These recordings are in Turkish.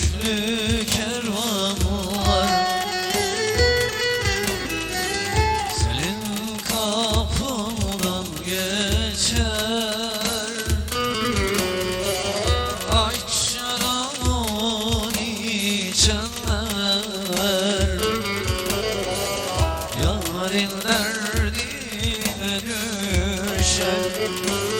yüklü kervanı var. Senin geçer. Aç yaramın içenler. Yarın derdine düşer.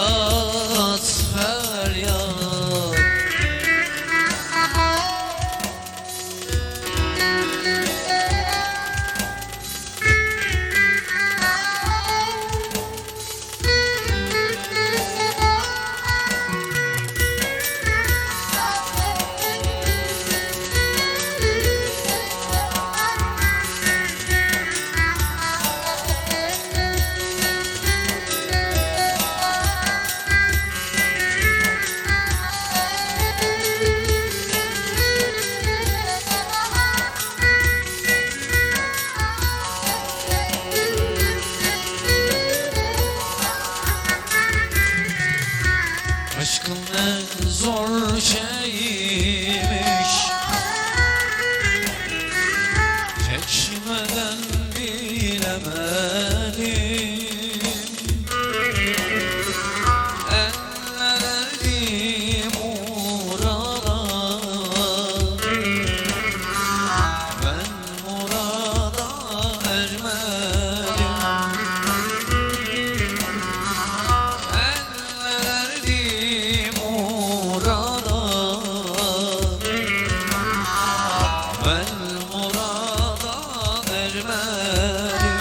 Feryat Aşkın en zor şeymiş Ben murada ermedim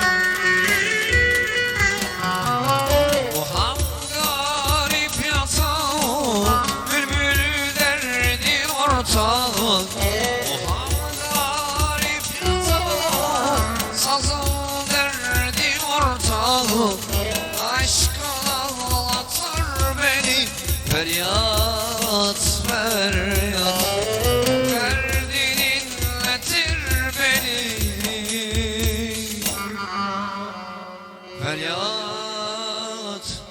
Bu ham garip yasağım Bülbül derdi ortağım Bu ham garip yasağım Sazım derdi ortağım Aşkın ağlatır beni out